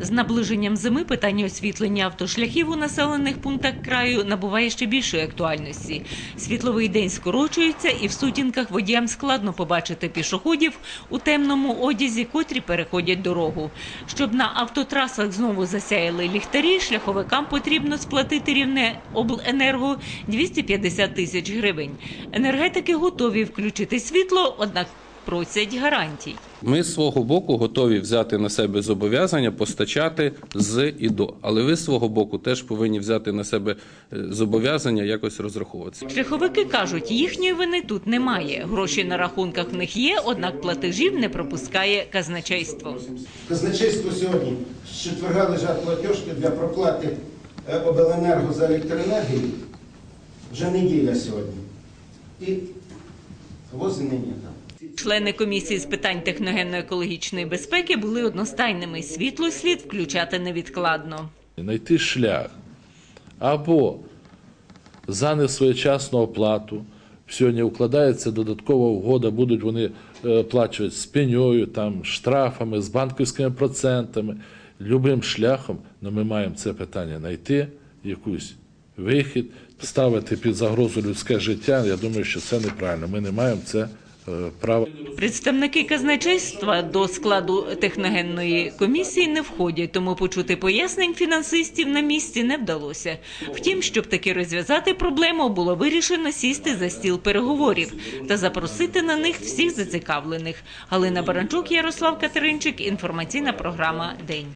З наближенням зими питання освітлення автошляхів у населених пунктах краю набуває ще більшої актуальності. Світловий день скорочується, і в сутінках водіям складно побачити пішоходів у темному одязі, котрі переходять дорогу. Щоб на автотрасах знову засяяли ліхтарі, шляховикам потрібно сплатити рівне обленерго 250 тисяч гривень. Енергетики готові включити світло, однак просять гарантій. Ми з свого боку готові взяти на себе зобов'язання постачати з і до. Але ви з свого боку теж повинні взяти на себе е, зобов'язання якось розраховуватися. Шляховики кажуть, їхньої вини тут немає. Гроші на рахунках в них є, однак платежів не пропускає казначейство. Казначейство сьогодні з четверга лежать платіжки для проплати е, обленерго за електроенергію. Вже неділя сьогодні. І вози нині там. Члени комісії з питань техногенно-екологічної безпеки були одностайними. Світло слід включати невідкладно. знайти шлях або за несвоєчасну оплату. Сьогодні укладається додаткова угода, будуть вони е, плачувати з пеньою, там, штрафами, з банківськими процентами, любим шляхом. але ми маємо це питання знайти, якийсь вихід, ставити під загрозу людське життя. Я думаю, що це неправильно. Ми не маємо це права. Представники казначейства до складу техногенної комісії не входять, тому почути пояснень фінансистів на місці не вдалося. Втім, щоб таки розв'язати проблему, було вирішено сісти за стіл переговорів та запросити на них всіх зацікавлених. Галина Баранчук, Ярослав Катеринчик, інформаційна програма День.